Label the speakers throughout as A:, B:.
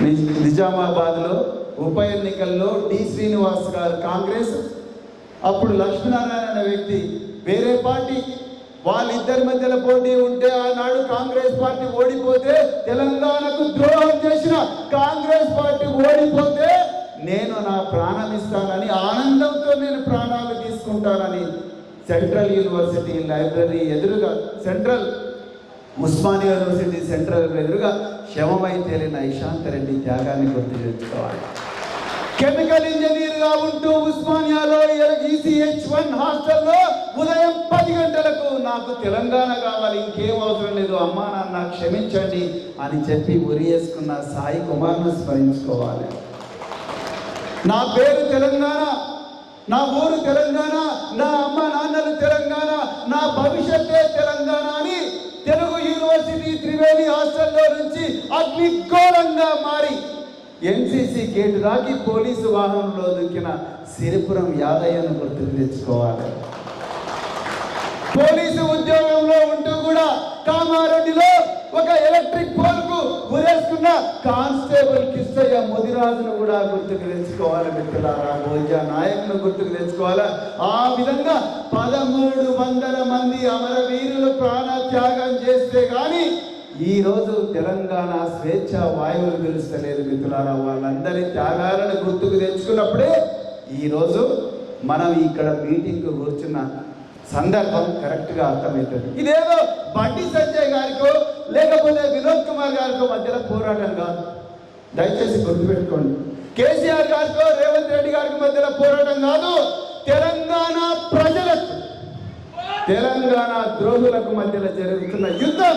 A: నిజామాబాద్లో ఉప ఎన్నికల్లో డి శ్రీనివాస్ గారు కాంగ్రెస్ అప్పుడు లక్ష్మీనారాయణ అనే వ్యక్తి వేరే పార్టీ వాళ్ళిద్దరి మధ్యలో పోటీ ఉంటే ఆనాడు కాంగ్రెస్ పార్టీ ఓడిపోతే తెలంగాణకు ద్రోహం చేసిన కాంగ్రెస్ పార్టీ ఓడిపోతే నేను నా ప్రాణం ఇస్తానని ఆనందంతో నేను ప్రాణాలు తీసుకుంటానని సెంట్రల్ యూనివర్సిటీ లైబ్రరీ ఎదురుగా సెంట్రల్ ఉస్మానియా యూనివర్సిటీ సెంట్రల్ ఎదురుగా శవమై తేలిన ఇషాంత్ రెడ్డి త్యాగాన్ని గుర్తు చేసుకోవాలి కెమికల్ ఇంజనీర్గా ఉంటూ ఉస్మానియాలో ఈసీహెచ్ వన్ హాస్టల్లో ఉదయం పది గంటలకు నాకు తెలంగాణ కావాలి ఇంకేం అవసరం లేదు అమ్మా నాన్న క్షమించండి అని చెప్పి ఉరి వేసుకున్న సాయి కుమార్ను స్మరించుకోవాలి. నా పేరు తెలంగాణ నా ఊరు తెలంగాణ నా అమ్మ నాన్నలు తెలంగాణ నా భవిష్యత్ అగ్నిఘోరంగా మారి ఎన్సీసీ గేటు దాకి పోలీసు వాహనంలో దొక్కిన సిరిపురం యాదయ్యను గుర్తుకు తెచ్చుకోవాలి. పోలీసు ఉద్యోగంలో ఉంటూ కూడా కామారెడ్డిలో ఒక ఎలక్ట్రిక్ పోల్కు ఉరేసుకున్న కానిస్టేబుల్ కిష్టయ్య ముదిరాజును కూడా గుర్తుకు తెచ్చుకోవాలి మిత్రులారా. భోజ నాయకును గుర్తుకు తెచ్చుకోవాలా. ఆ విధంగా పదమూడు వందల మంది అమరవీరులు ప్రాణ త్యాగం చేస్తే కానీ ఈరోజు తెలంగాణ స్వేచ్ఛ వాయువులు పిలుస్తలేదు మిత్రులారా. వాళ్ళందరి త్యాగాలను గుర్తుకు తెచ్చుకున్నప్పుడే ఈరోజు మనం ఇక్కడ మీటింగ్ కూర్చున్న సందర్భం కరెక్ట్గా అర్థమవుతుంది. ఇదేదో బండి సంజయ్ గారికో లేకపోతే వినోద్ కుమార్ గారికో మధ్యలో పోరాటం కాదు. దయచేసి గుర్తుపెట్టుకోండి. కేసీఆర్ గారికో రేవంత్ రెడ్డి గారికి మధ్యలో పోరాటం కాదు. తెలంగాణ ప్రజలకు తెలంగాణ ద్రోహులకు మధ్యలో జరుగుతున్న యుద్ధం.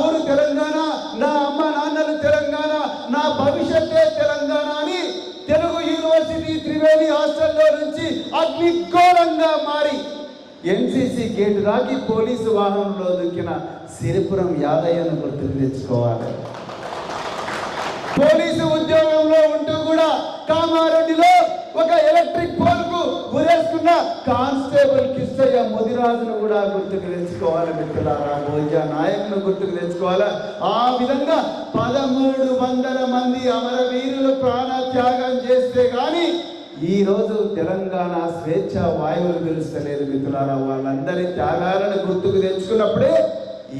A: ఊరు తెలంగాణ నా అమ్మ నాన్నలు తెలంగాణ నా భవిష్యత్తే తెలంగాణ అని తెలుగు యూనివర్సిటీ త్రివేణి హాస్టల్లో నుంచి అగ్నిఘోరంగా మారి ఎన్సీసీ గేట్ దాకి పోలీసు వాహనంలో దుక్కిన సిరిపురం యాదయ్యను గుర్తుకు తెచ్చుకోవాలి. పోలీసు ఉద్యోగంలో ఉంటూ కూడా కామారెడ్డిలో ఉరేసుకున్న కానిస్టేబుల్ కిష్టయ్య ముదిరాజును కూడా గుర్తుకు తెచ్చుకోవాలి మిత్రులారా. భోజ నాయకును గుర్తుకు తెచ్చుకోవాలి? ఆ విధంగా పదమూడు వందల మంది అమరవీరులు ప్రాణ త్యాగం చేస్తే కానీ ఈ రోజు తెలంగాణ స్వేచ్ఛ వాయువులు పిలుస్తలేదు మిత్రులారా. వాళ్ళందరి త్యాగాలను గుర్తుకు తెచ్చుకున్నప్పుడే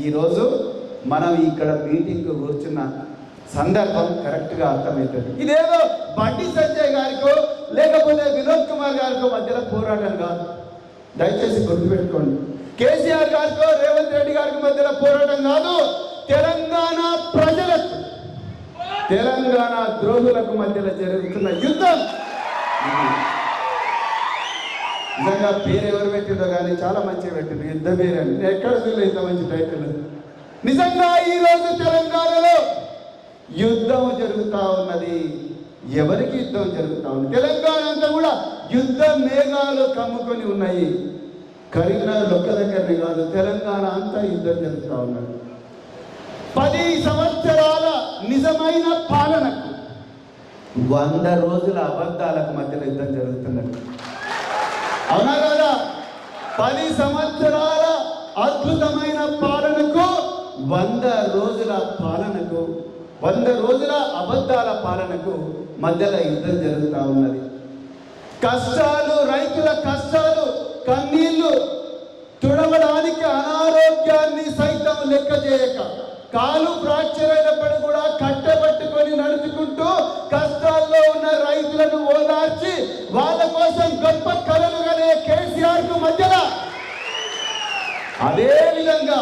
A: ఈరోజు మనం ఇక్కడ మీటింగ్ కూర్చున్న సందర్భం కరెక్ట్గా అర్థమవుతుంది. ఇదేదో బండి లేకపోతే వినోద్ కుమార్ గారితో మధ్యలో పోరాటం కాదు. దయచేసి గుర్తుపెట్టుకోండి. కేసీఆర్ గారితో రేవంత్ రెడ్డి గారికి మధ్యలో పోరాటం కాదు. తెలంగాణ ప్రజలకు తెలంగాణ ద్రోహులకు మధ్యలో జరుగుతున్న యుద్ధం. నిజంగా పేరు ఎవరు పెట్టిందో కానీ చాలా మంచిగా పెట్టింది. యుద్ధ పేరు అని నేను ఎక్కడ చూడలేదు ఇంత మంచి టైటిల్ నిజంగా ఈ రోజు తెలంగాణలో యుద్ధం జరుగుతూ ఉన్నది. ఎవరికి యుద్ధం జరుగుతా ఉంది? తెలంగాణ అంతా కూడా యుద్ధ మేఘాలు కమ్ముకొని ఉన్నాయి. కరీంనగర్ ఒక్క దగ్గరనే కాదు తెలంగాణ అంతా యుద్ధం జరుగుతా ఉన్నాడు పది సంవత్సరాల నిజమైన పాలనకు వంద రోజుల అబద్ధాలకు మధ్యన యుద్ధం జరుగుతున్నది. అవునా కదా పది సంవత్సరాల అద్భుతమైన పాలనకు వంద రోజుల పాలనకు వంద రోజుల అబద్ధాల పాలనకు మధ్యలో యుద్ధం జరుగుతూ ఉన్నది. కష్టాలు రైతుల కష్టాలు కన్నీళ్ళు తుడవడానికి అనారోగ్యాన్ని సైతం లెక్క చేయక కాలు ఫ్రాక్చర్ అయినప్పుడు కూడా కట్టబట్టుకొని నడుచుకుంటూ కష్టాల్లో ఉన్న రైతులను ఓదార్చి వాళ్ళ కోసం గొప్ప కలలు కనే కేసీఆర్కు మధ్యలో. అదే విధంగా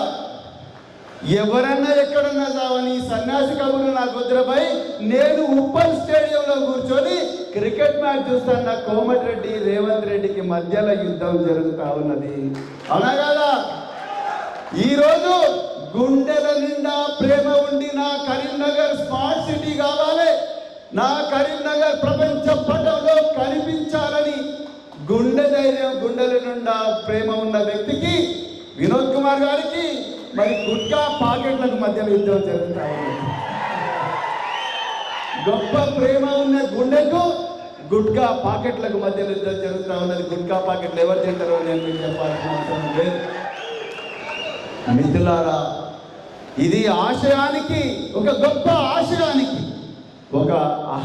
A: ఎవరన్నా ఎక్కడన్నా చావని సన్యాసి కబుర్లు నాకు వద్దురపై నేను ఉప్పల్ స్టేడియంలో కూర్చొని క్రికెట్ మ్యాచ్ చూస్తున్న కోమటిరెడ్డి రేవంత్ రెడ్డికి మధ్యలో యుద్ధం జరుగుతా ఉన్నది. అవునా కదా? ఈరోజు గుండెల నిండా ప్రేమ ఉండి నా కరీంనగర్ స్మార్ట్ సిటీ కావాలి. నా కరీంనగర్ ప్రపంచ పటంలో కనిపించాలని గుండె ధైర్యం గుండెల నిండా ప్రేమ ఉన్న వ్యక్తికి వినోద్ కుమార్ గారికి మరి గుట్కా పాకెట్లకు మధ్యలో యుద్ధం జరుగుతాయి గొప్ప ప్రేమ ఉన్న గుండెకు గుట్కా పాకెట్లకు మధ్యలో యుద్ధం జరుగుతా ఉన్నది. గుట్కా పాకెట్లు ఎవరు తింటారో నేను మీకు చెప్పాల్సిన అవసరం లేదు. మిత్రులారా ఇది ఆశయానికి ఒక గొప్ప ఆశయానికి ఆశయం